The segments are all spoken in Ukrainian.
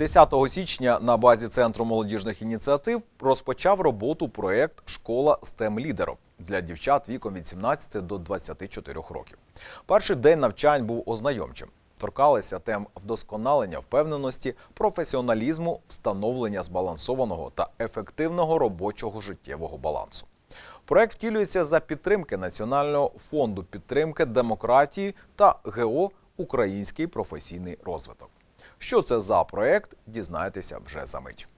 10 січня на базі Центру молодіжних ініціатив розпочав роботу проєкт Школа STEM лідерок для дівчат віком від 17 до 24 років. Перший день навчань був ознайомчим. Торкалися тем вдосконалення впевненості, професіоналізму, встановлення збалансованого та ефективного робочого життєвого балансу. Проект втілюється за підтримки Національного фонду підтримки демократії та ГО Український професійний розвиток. Що це за проект, дізнаєтеся вже за мить.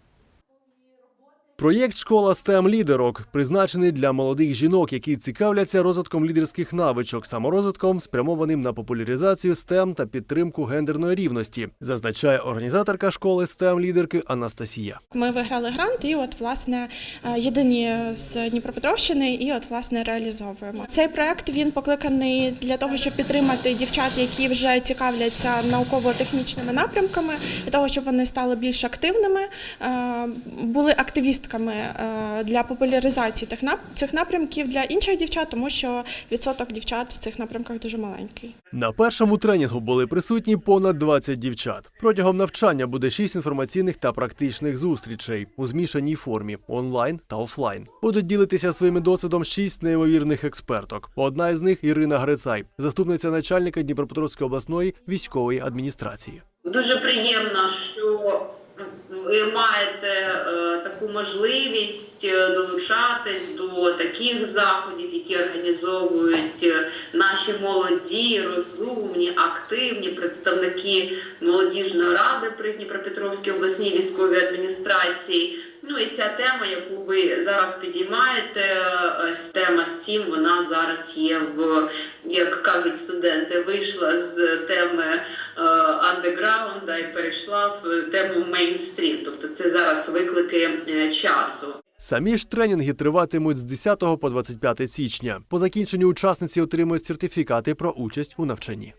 Проєкт Школа STEM лідерок призначений для молодих жінок, які цікавляться розвитком лідерських навичок, саморозвитком, спрямованим на популяризацію STEM та підтримку гендерної рівності, зазначає організаторка школи STEM лідерки Анастасія. Ми виграли грант, і от власне е, єдині з Дніпропетровщини, і от власне реалізовуємо. Цей проект він покликаний для того, щоб підтримати дівчат, які вже цікавляться науково-технічними напрямками, для того, щоб вони стали більш активними, е, були активістками е, для популяризації цих напрямків для інших дівчат, тому що відсоток дівчат в цих напрямках дуже маленький. На першому тренінгу були присутні понад 20 дівчат. Протягом навчання буде 6 інформаційних та практичних зустрічей у змішаній формі онлайн та офлайн. Будуть ділитися своїм досвідом 6 неймовірних експерток. Одна із них Ірина Грицай, заступниця начальника Дніпропетровської обласної військової адміністрації. Дуже приємно, що ви маєте е, таку можливість е, долучатись до таких заходів, які організовують е, наші молоді, розумні, активні представники молодіжної ради при Дніпропетровській обласній військовій адміністрації. Ну і ця тема, яку ви зараз підіймаєте, тема STEAM, вона зараз є в, як кажуть студенти, вийшла з теми андеграунда і перейшла в тему мейнстрім. Тобто це зараз виклики е, часу. Самі ж тренінги триватимуть з 10 по 25 січня. По закінченню учасниці отримують сертифікати про участь у навчанні.